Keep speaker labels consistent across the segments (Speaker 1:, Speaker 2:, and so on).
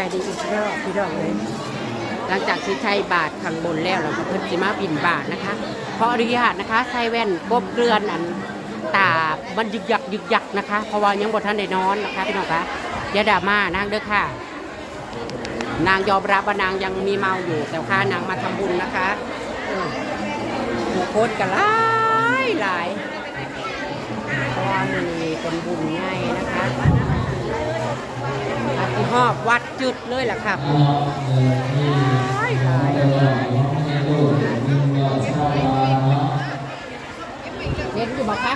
Speaker 1: ายดีอีกรอบพี่น้องเลยหลังจากที่ใช้บาทข้างบนแล้วเราก็เพิ่นสิมาบินบาทนะคะขออนุญาตนะคะใส่แว่นกบเกลือนอันตามันยึกยักยึกยักนะคะ เพราะว่ายังบ่ทันได้นอนนะคะพี่น้องคะอย่าดาม่านางเด้อค่ะ นางยอมรับว่านางยังมีเมาอยู่ แต่ว่านางมาทำบุญนะคะผู้โคตรกันหลายหลายเพราะว่ามันมีเป็นบุญง่ายนะคะ ที่หอบวัดจุดเลยล่ะครับหลายหลายเล่นอยู่บ่คะ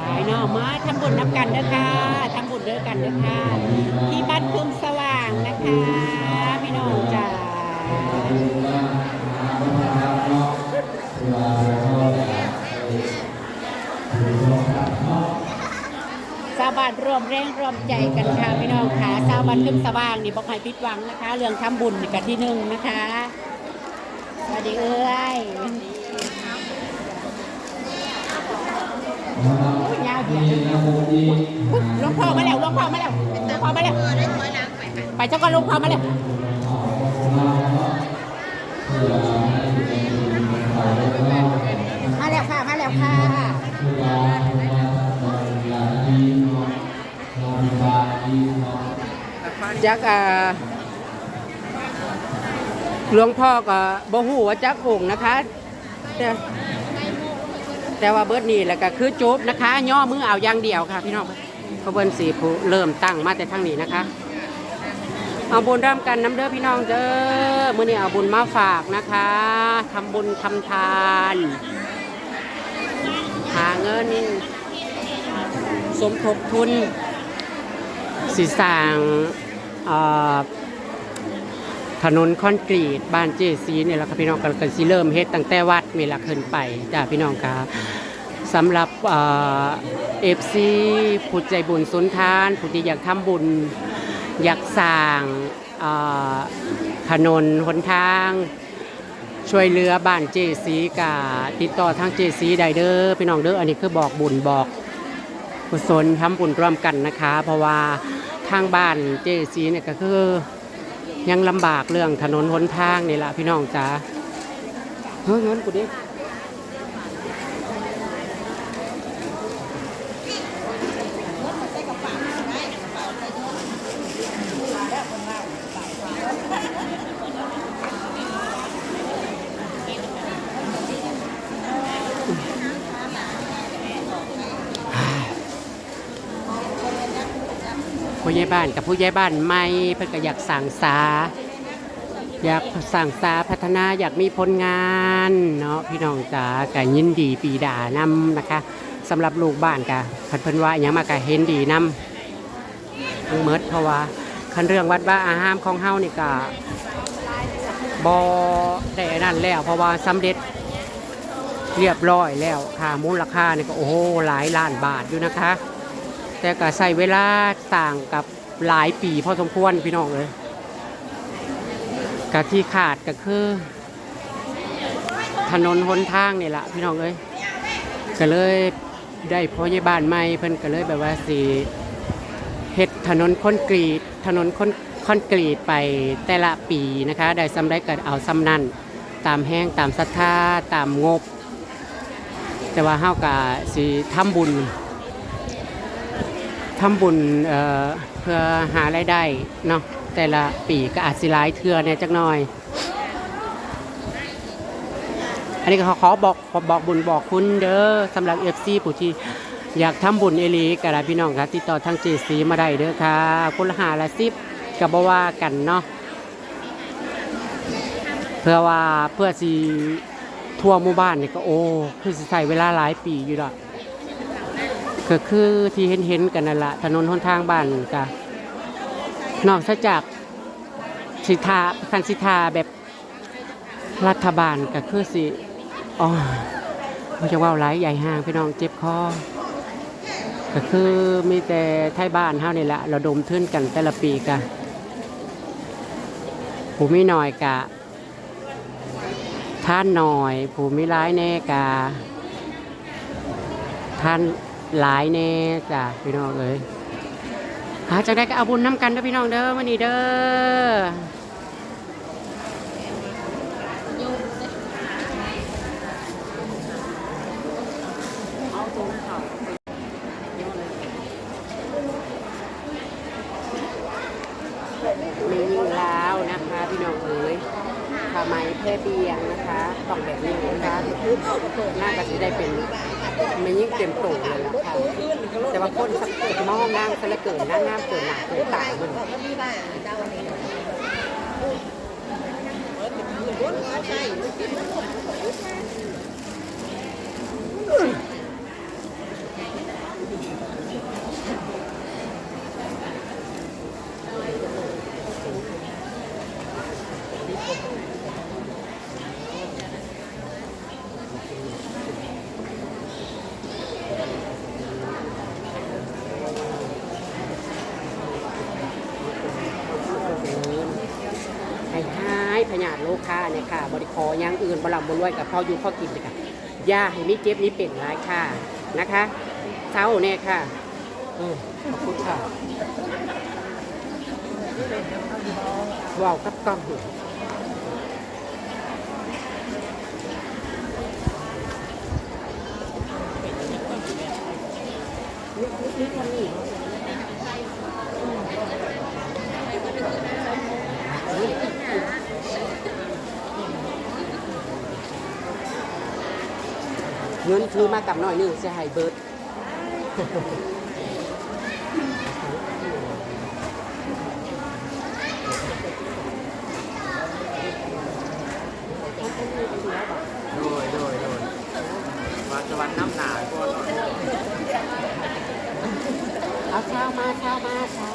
Speaker 1: หลายเนาะมาทำบุญนับกันเด้อค่ะทำบุญเด้อกันเด้อค่ะที่บ้านคุมสว่างนะคะ พี่น้องจ๋า ชาวบ้านร่วมแรงร่วมใจกันค่ะพี่น้องค่ะชาวบ้านขึ้นสว่างนี่บอกให้ผิดหวังนะคะ เรื่องทำบุญกันที่หนึ่งนะคะสวัสดีเอ้ยอุ๊ยาวเดียวลงพ่อมาแล้วลงพ่อมาแล้วลงพ่อมาแล้วไปเจ้าก็ลงพ่อมาแล้ว มาแล้วค่ะ มาแล้วค่ะจักอ่าหลวงพ่อก็บ่ฮู้ว่าจักองค์นะคะ แต่แต่ว่าเบิดนี่แหละก็คือจบนะคะ ย่อมือเอาอย่างเดียวค่ะ พี่น้องเขาเบิ้นสีผู้เริ่มตั้งมาแต่ทางนี้นะคะ เอาบุญร่วมกันน้ำเด้อพี่น้องเด้อมื้อนี้เอาบุญมาฝากนะคะทำบุญทำทาน หาเงิน สมทบทุนสีสางถนนคอนกรีตบ้านเจซีเนี่ยแหละครับพี่น้องกันกันสิเริ่มเฮ็ดตั้งแต่วัดนี่ละขึ้นไปจ้าพี่น้องครับสำหรับเอฟซีผู้ใจบุญสุนทานผู้ที่อยากทำบุญ อยากสร้างถนนหนทาง ช่วยเหลือบ้านเจซีกาติดต่อทางเจซีไดเดอร์พี่น้องเด้ออันนี้คือบอกบุญบอกกุศลทำบุญร่วมกันนะคะ เพราะว่าทางบ้านเจซีเนี่ยก็คือยังลำบากเรื่องถนนหนทางนี่แหละพี่น้องจ๋าเฮ้ยเงินกูดิ บ้านกับผู้ใหญ่บ้านใหม่เพื่อก็อยากสั่งสา อยากสั่งสาพัฒนาอยากมีผลงานเนาะพี่น้องจ๋าก็ยินดีปีดานำนะคะสำหรับลูกบ้านกะพิ่นเพิ่นว่าอย่างมากกะเห็นดีนำทั้งเมดเพราะว่าคันเรื่องวัดว่าอาหารของเฮานี่ก็บ่ได้นั่นแล้ว เพราะว่าสำเร็จเรียบร้อยแล้วค่ามูลค่านี่ก็โอ้โหหลายล้านบาทอยู่นะคะ แต่ก็ใส่เวลาต่างกับ หลายปีพอสมควรพี่น้องเลยกะที่ขาดก็คือ ถนนหนทางนี่แหละพี่น้องเอ้ยก็เลยได้พ่อใหญ่บ้านใหม่เพิ่นก็เลยแบบว่าสิเฮ็ดถนนคอนกรีตถนนคอนคอนกรีตไปแต่ละปีนะคะ ได้ซ้ำได้ก็เอาซ้ำนั่นตามแห้งตามศรัทธาตามงบ แต่ว่าเฮาก็สิทำบุญทำบุญเอ่อ เพื่อหารายได้เนาะแต่ละปีก็อาจสิหลายเทื่อเนี่ยจักหน่อย อันนี้ก็ขอขอบอกขอบอกบุญบอกคุณเด้อสำหรับเอฟซีผู้ที่อยากทำบุญเอลีกับพี่น้องครับติดต่อทางเจซีมาได้เด้อค่ะคุณละหาละสิบกับบว่ากันเนาะเพื่อว่าเพื่อสีทั่วหมู่บ้านนี่ก็โอ้คือใช้เวลาหลายปีอยู่ดอก ก็คือที่เห็นเห็นๆกันนั่นแหละถนนหนทางบ้านกะนอกจากสิทาคันสิทาแบบรัฐบาลก็คือสิอ๋อมันจะว่าหลายใหญ่ห่างพี่น้องเจ็บคอก็คือมีแต่ไทยบ้านเฮานี่แหละเราดมทื่นกันแต่ละปีกะผู้มีหน่อยกะท่านหน่อย ผู้มิร้ายแน่กาท่าน หลายแน่จ้ะพี่น้องเอ้ยหาจากได้ก็เอาบุญน้ำกันเด้อพี่น้องเด้อวันนี้เด้อมียิงลาวนะคะพี่น้องเอ้ยผ้าไมแพร่เบียงนะคะต้องแบบนี้นะคะหน้าก็จะได้เป็น มันยิ่งเต็มโตเลยนะค่ะแต่ว่าคนสักมองงามซะเหลือเกินหน้างามเกินหนาเกินตายมันอืมหายพญาธิโลคาเนี่ยค่ะ บริค ออย่างอื่นบลำบรวยกับพ่ออยู่พ่อกินเลยค่ะย่าให้มีเจ็บมีเป็นร้ายค่ะนะคะเช้าเนี่ยค่ะขอบคุณค่ะว้าวกับกล้องนี่นี่ เงินคือมากับหน่อยนึงเสียหายเบิร์ดโดยโดยโดยมาสวรรค์น้ำหนาก่อนเอาเช้าวมาเช้าวมาเช้า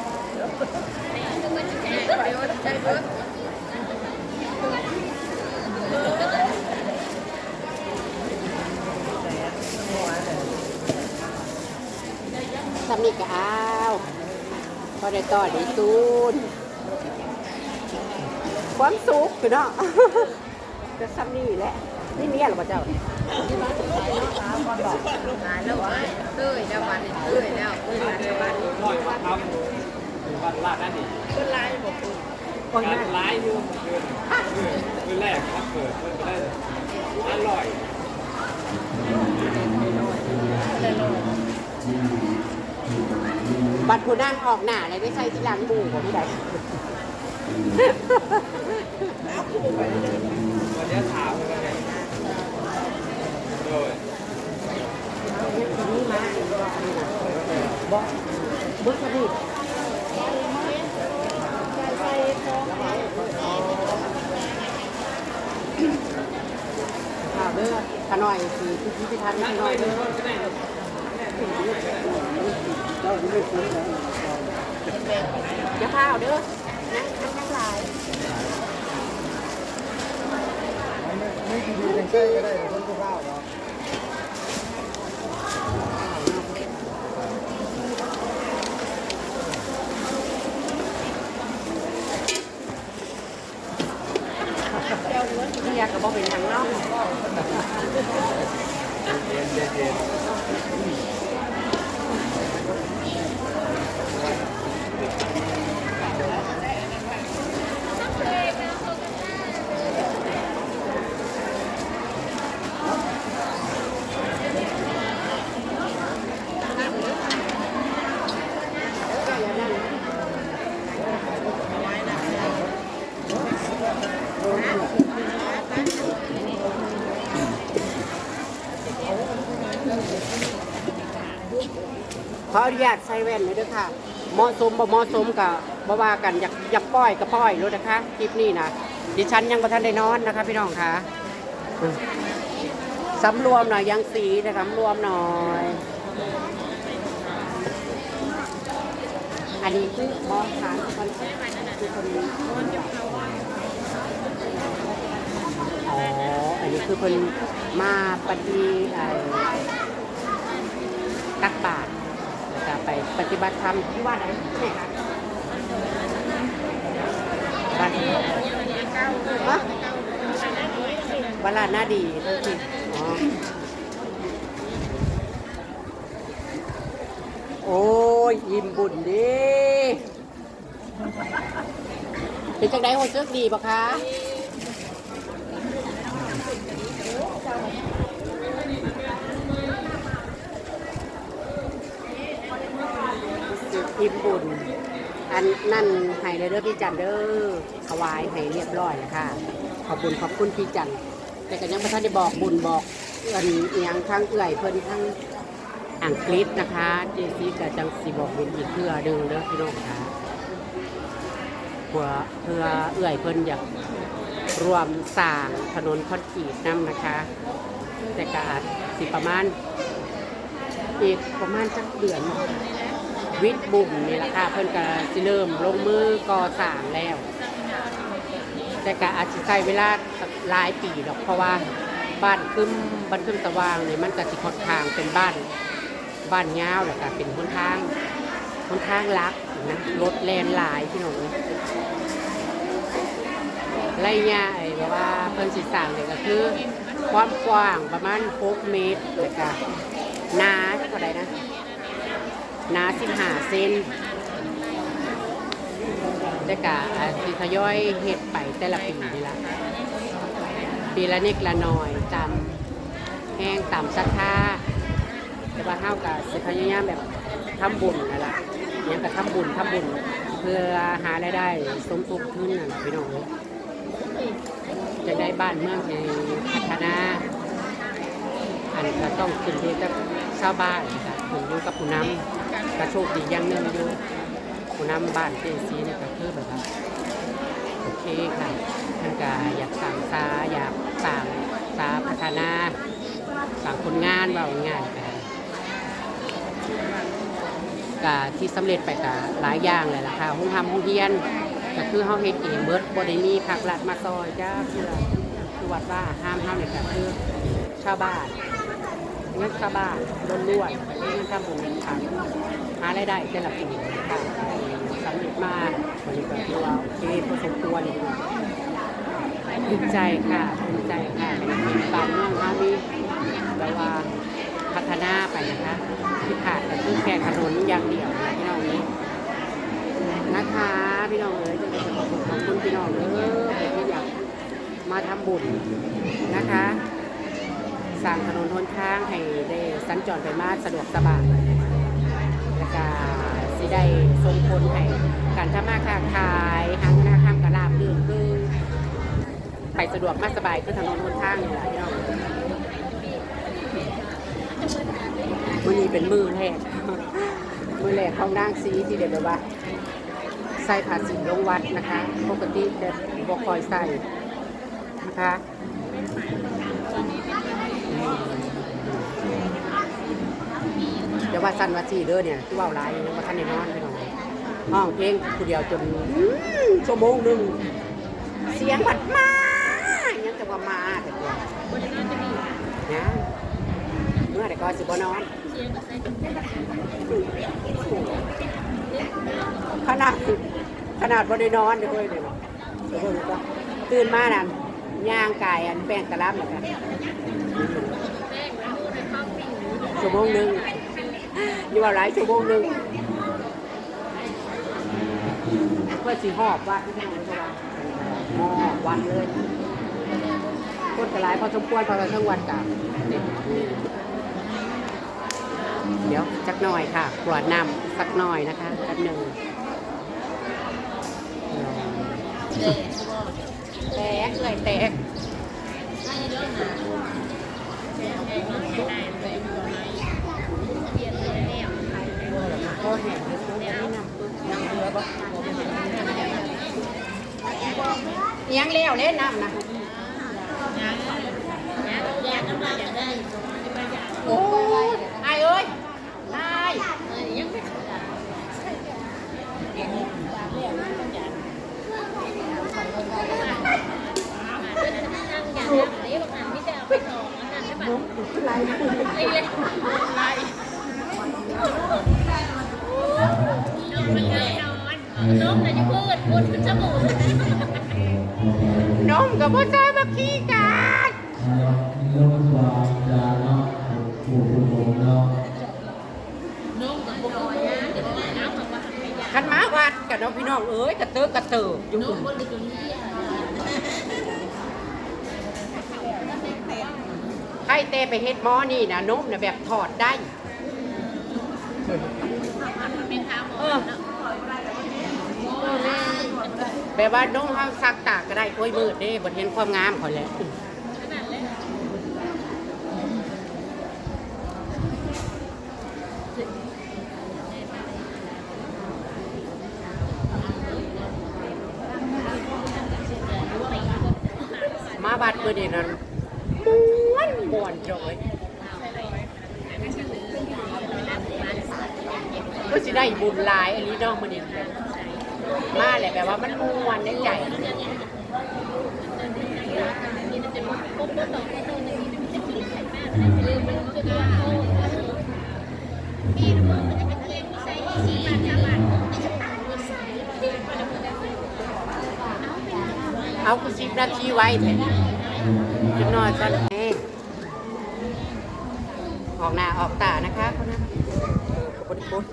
Speaker 1: ส นีกเอาพอได้ต่อได้ซูนความสุขคือเนาะจะซ้ำนี่แหละนี่เมียหรอเจ้า
Speaker 2: หาแล้วว่าเต้ยแล้ววันเต้ยแล้วเต้ยมาแล้ววันนี้
Speaker 3: อยว่าทำวันลาดนั่นนี่
Speaker 2: ก็ไล่บอกคุณ
Speaker 1: โอ้ย
Speaker 3: การ
Speaker 1: น่า
Speaker 3: ร้ายอยุ่งเกินคืนแรกครับเกิดมันได้อร่อย
Speaker 1: บัตรผู้นั่งออกหน้าเลยไม่ใช่ที่ร้านหมูของพี่ใด
Speaker 3: วันนี้ถามเลยไงโดย
Speaker 1: นี่มาบอกบึ้งดิข่าวเด้อขน่อยคือพิพิธภัณฑ์ขน่อยเด้อ อย่าพาวเด้อนะทั้งทั้งหลาย
Speaker 4: ไม่ดีๆยังใช่ก็ได้คนผู้ข้าวเนาะ
Speaker 1: เรียกกับบอกเป็นอย่างเนอก
Speaker 3: เย็นเย็นเย็น
Speaker 1: ขออนุญาตใส่แว่นเลยเด้อค่ะเหมาะสมบ่เหมาะสมกับบ่ว่ากันอยากอยากป้อยก็ป้อยรู้นะคะคลิปนี้นะดิฉันยังบ่ทันได้นอนนะคะ พี่น้องค่ะอืมสำรวมหน่อยยังสีนะสำรวมหน่อย อันนี้คือบอสทานคนคือคนนี้อ๋อ อันนี้คือคนมาปฏิตักบาตร ไปปฏิบัติธรรมที่วัดอะไรใช่ไหมคะวัดฮะวลาดหน้าดีเท่าที่อ๋อโอ้ยยิ้มบุญดีเป็นจังไดหัวเชือกดีปะคะ อิ่มบุญ อันนั่นให้เลยเด้อพี่จันเด้อถวายให้เรียบร้อยแล้วค่ะ ขอบคุณขอบคุณพี่จันแต่ก็ยังไม่ทันได้บอกบุญบอกเอื่อนอหยังทั้งเอื่อยเพิ่นทั้งอังกฤษนะคะเจซีกับจังสีบอกบุญอีกเพื่อดึงเด้อพี่น้องค่ะเพื่อเพื่อเอื่อยเพิ่นอยากรวมสร้างถนนคอนกรีตนํนะคะ แต่ก็อาจสิประมาณอีกประมาณจักเดือน วิทย์บุ่มนี่แหละค่ะเพิ่นก็สิเริ่มลงมือก่อสร้างแล้ว แต่ก็อาจจะใช้เวลาหลายปีดอกเพราะว่าบ้านคึมบ้านคึมสว่างนี่มันก็สิค่อนข้างเป็นบ้านบ้านยาวแล้วก็เป็นหนทางหนทางลักนะรถแลนหลายพี่น้องเอ้ยไล่ยาไอ้แบบว่าเพิ่นสิสร้างเนี่ยก็คือความกว้างประมาณ6เมตรแล้วก็หนาเท่าไหร่นะ หนาสิบห้าเซนแต่กะอาทิทยอยเฮ็ดไปแต่ละปีนี่ละปีละนิดละหน่อยตามแห้งตามศรัทธาแต่ว่าเฮากับสิพยายามแบบทำบุญนั่นละยังกับทำบุญทำบุญเพื่อหารายได้สมทบทุนนั่นล่ะพี่น้องจะได้บ้านเมืองให้พัฒนาอันก็ต้องขึ้นที่กับชาวบ้านนะคะขึ้นอยู่กับผู้นำ กระโชคดีอย่างหนึ่งอยู่ผู้นำบ้านเจซีนี่ก็คือแบบว่าโอเคค่ะท่านก็อยากสั่งซาอยากสั่งซาพัฒนาสั่งคนงานว่าง่ายกันกะที่สำเร็จไปกะหลายอย่างเลยล่ะค่ะห้องทำห้องเรียนก็คือเฮาเฮ็ดเองเบิดบ่ได้มีภาครัฐมาซอยจ้าคือคือวัดว่าห้ามเฮาเนี่ยก็คือชาวบ้านเงินชาวบ้านล้วนๆเงินทำบุญเงินทาน หารายได้แต่ละปีค่ะสำเร็จมากวันนี้ก็ถือว่าโอเคพอสมควรภูมิใจค่ะภูมิใจค่ะเป็นบานเมืองเขามีแบบว่าพัฒนาไปนะคะที่ขาดก็คือแค่ถนนอย่างเดียวนะพี่น้องนี้นะคะพี่น้องเอ๋ยจะขอบคุณขอบคุณพี่น้องเอ๋ยที่อยากมาทำบุญนะคะสร้างถนนหนทางให้ได้สัญจรไปมาสะดวกสบาย ก็สิได้ส่งผลให้การทำมาค้าขายหาเงินหาคำกับลาบลื่นคือไปสะดวกมาสบายคือถนนหนทางนี่แหละพี่น้องวันนี้เป็นมือแรกมือแรกของนางสีที่เด็ดแบบว่าใส่ผ้าสีลงวัดนะคะ ปกติเด็ดบคอยใส่นะคะ เดี๋ยวว่าสั้นว่าจีเด้อเนี่ยที่ว่าหลายว่าท่านในนอนไปหน่อยห้องเพลงผู้เดียวจนชั่วโมงหนึ่งเสียงบัดมายังจะว่ามาแต่ตัวนะเมื่อแต่ก็สิบนอนขนาดขนาดบ่ได้นอนเด้อเว้ยเดี๋ยวเดี๋ยวเบิ่งก่อนตื่นมานั่นย่างกายอันแป้งตะลับแล้วกันชั่วโมงหนึ่ง นี่ว่าหลายชั่วโมงหนึ่งเพื่อสีหอบวัดที่น้องเลยหอบวัดเลยคนกระไรพอสมควรพอทั้งวันกับเดี๋ยวจักหน่อยค่ะกรวดน้ำสักหน่อยนะคะแป๊บหนึ่งแตกเลยแตกก็แห้งเล เนียงเลี้ยวเล่นน้ำนะ น้อง
Speaker 2: เอ้
Speaker 1: ยกระเตอกระเติอยู่คนเดีไข่เตไปเฮ็ดหม้อนี่นะนมนะแบบถอดได้เออแบบว่าน้องเฮาซักตากก็ได้โอ้ยมืดเด้บ่เห็นความงามเขาแล้ว เอากูชิบนาทีไว้เถอะจะนอนจะไหนออกหน้าออกตานะคะคนนั้นขอบคุณโค้ช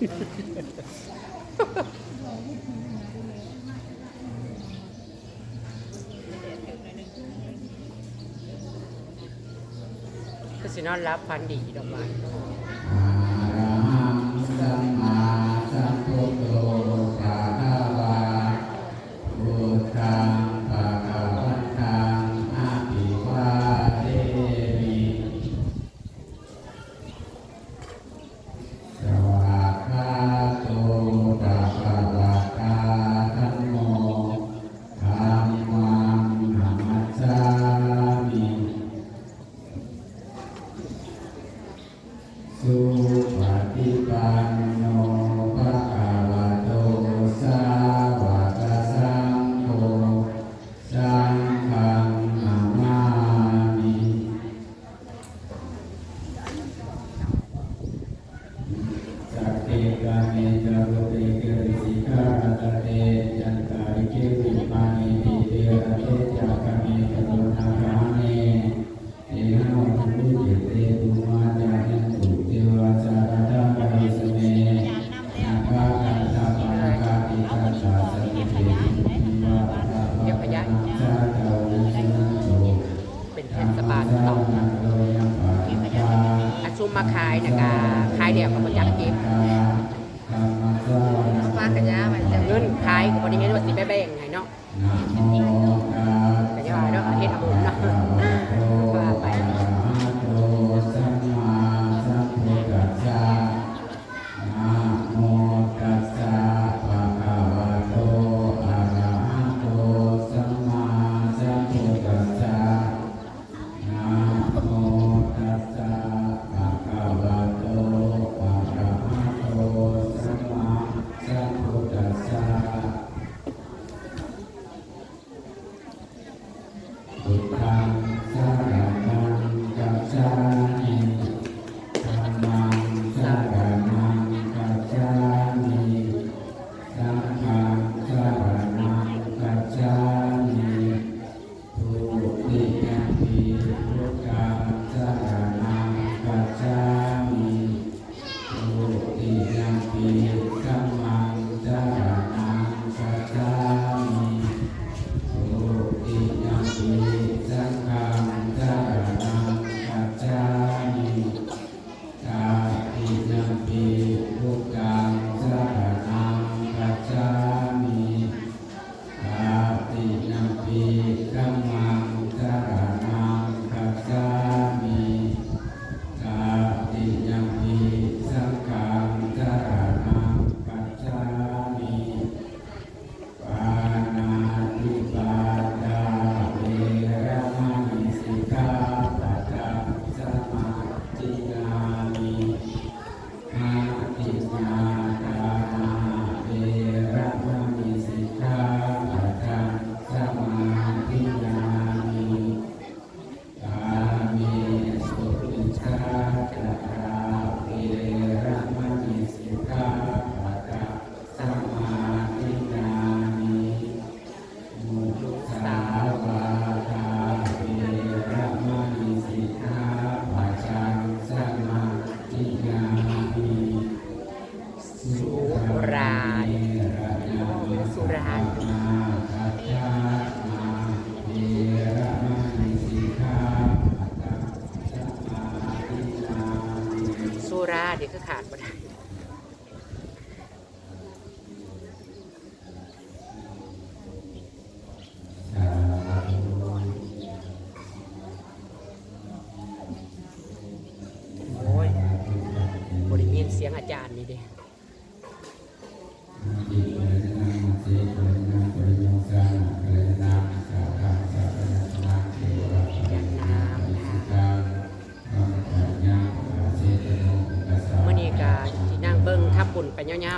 Speaker 1: ก็สินอนรับพันดีดอกไม้
Speaker 5: สุปฏิปันโสิ
Speaker 2: ไป
Speaker 1: แบ่ง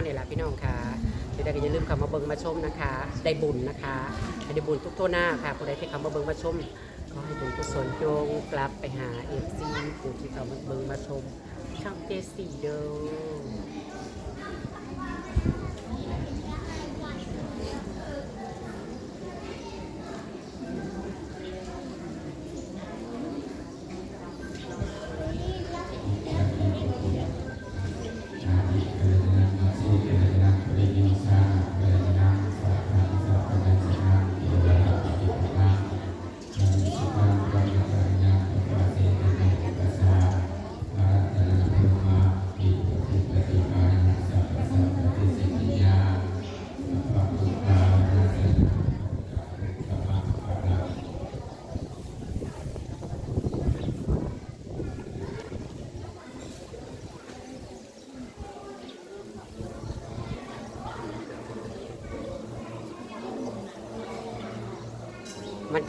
Speaker 1: เนี่ยวๆนี่แหละพี่น้องค่ะที่ได้ก็อย่าลืมเข้ามาเบิ้งมาชมนะคะ ได้บุญนะคะให้ได้บุญทุกทั่วหน้าค่ะผู้ใดที่เข้ามาเบิ้งมาชมขอให้บุญกุศลโยงกลับไปหาเอฟซีผู้ที่เข้ามาเบิ้งมาชมช่องเจสีเด้อ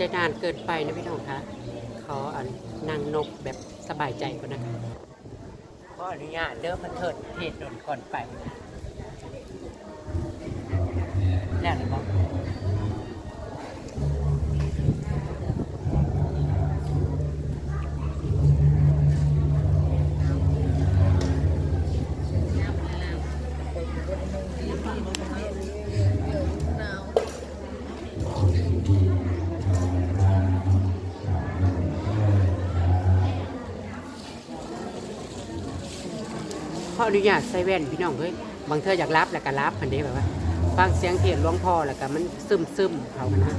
Speaker 1: จะนานเกินไปนะพี่น้องคะขออันนั่งนกแบบสบายใจก่อนนะคะขออนุญาตเด้อพันเถิดเพจโดนก่อนไปแล้วหรือเปล่า ออนุญาตใส่แว่นพี่น้องเฮ้ยบางเธออยากรับแล้วก็รับพันเด้แบบว่าฟังเสียงเทศน์หลวงพ่อแล้วก็มันซึมซึมเขานะ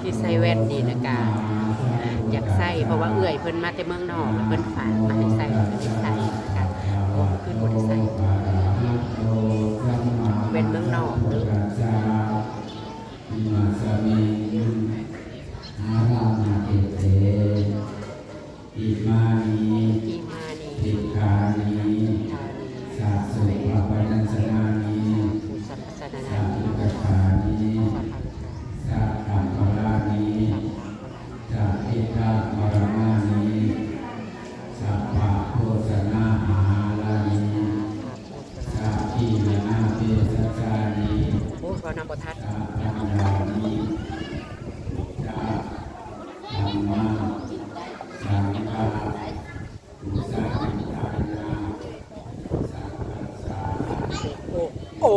Speaker 1: ที่ใส่แว่นดีนะกาอยากใส่เพราะว่าเอื่อยเพิ่นมาแต่เมืองนอกเพิ่นฝากมาให้ใส่ก็ได้ใส่นะคะโอ้ขึ้นบ่ได้ใส่ แว่นเมืองนอกเด้อ
Speaker 5: อิมา โอ้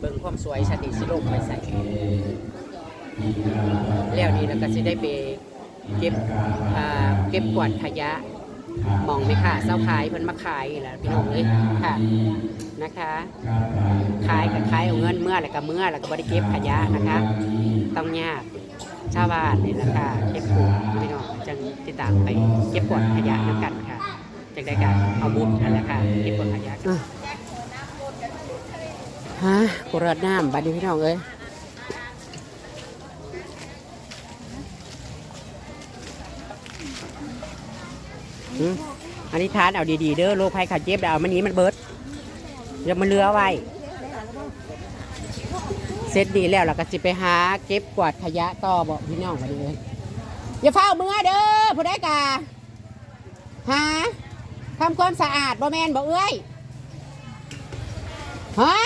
Speaker 5: เบิ่ง
Speaker 1: ความสวยชาติสิโลกไปใส่แล้วนี่แล้วก็สิได้ไปเก็บเก็บกวาดขยะมองไหมค่ะเศร้าขายเพิ่นมาขายแหละพี่น้องเอ้ยค่ะนะคะขายกับขายเอาเงินเมื่อแล้วก็เมื่อแล้วก็บริเก็บขยะนะคะ ต้องยากชาวบ้านนี่แหละคะเก็บกวาดพี่น้อง จังติดตามไปเก็บกวาดขยะน้ำกันค่ะจังได้กันเอาบุญนั่นแหละค่ะเก็บกวาดขยะฮะกรดน้ำบัดนี้พี่น้องเอ้ยอันนี้ทานเอาดีๆเด้อโรคภัยขาดเจ็บเดี๋ยวเอามันนี้มันเบิดอย่ามันเลือไว้เสร็จดีแล้วเราก็สิไปหาเก็บกวาดขยะต่อบอกพี่น้องมาดีเลย อย่าเฝ้ามือเด้อผู้ใดกาหาทำความสะอาดบ่แมนบ่เอ้ยฮะ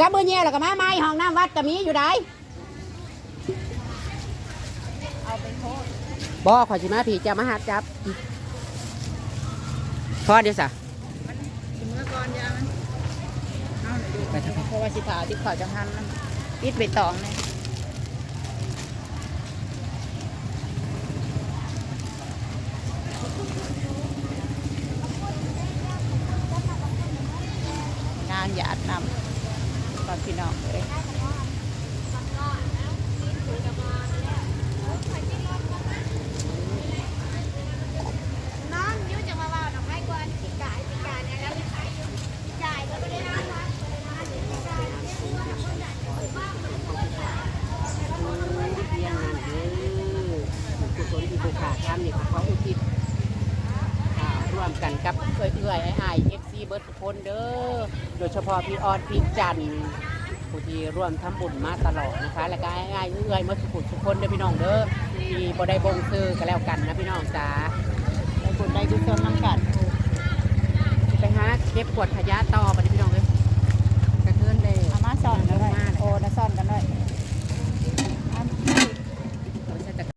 Speaker 1: กับมือเงี้ยแล้วก็มาไม้ห้องน้ำวัดก็มีอยู่ได้บ่ขอชิมาผีจะมาหาจับพอเดี๋ยวสะ
Speaker 2: ถึงเมื่อก่อนยามันเอาหน่อยดู
Speaker 1: ไปทางไหน
Speaker 2: เพราะว่าสิถาที่ขอจังหันนั่นปิดใบตองเนี่ยนางหยาด นำตอนพี่น้องเลย
Speaker 6: น้องนิ้วจะมาว่าดอกไม้กวนปีกายปีกายเนี่ยแล้วปีกายก็ไม่ได้น่ารัก
Speaker 1: เรียนงานเด้อกุศลที่ผู้ขาทำนี่ก็ขออุทิศอ่าร่วมกันกับเอื้อยๆไอ้ไอเอฟซีเบิร์ดทุกคนเด้อ โดยเฉ พาะพี่ออดพี่จันทร์ผู้ที่ร่วมทำบุญมาตลอดนะคะ แล้วก็ไอ้ไอ้เอื้อยๆเมื่อสุขุทุกคนเด้อพี่น้องเด้อที่บ่ได้บงซื้อกันแล้วกันนะพี่น้องจ้า
Speaker 2: ได้บุญได้กุศลน้ำกัน
Speaker 1: ไปหาเก็บขวดขยะต่อไปพี่น้องเลยกระเทือนเลย
Speaker 2: เอามาซ่อนกันด้วยโอ้นะซ่อนกันด้วย
Speaker 1: เ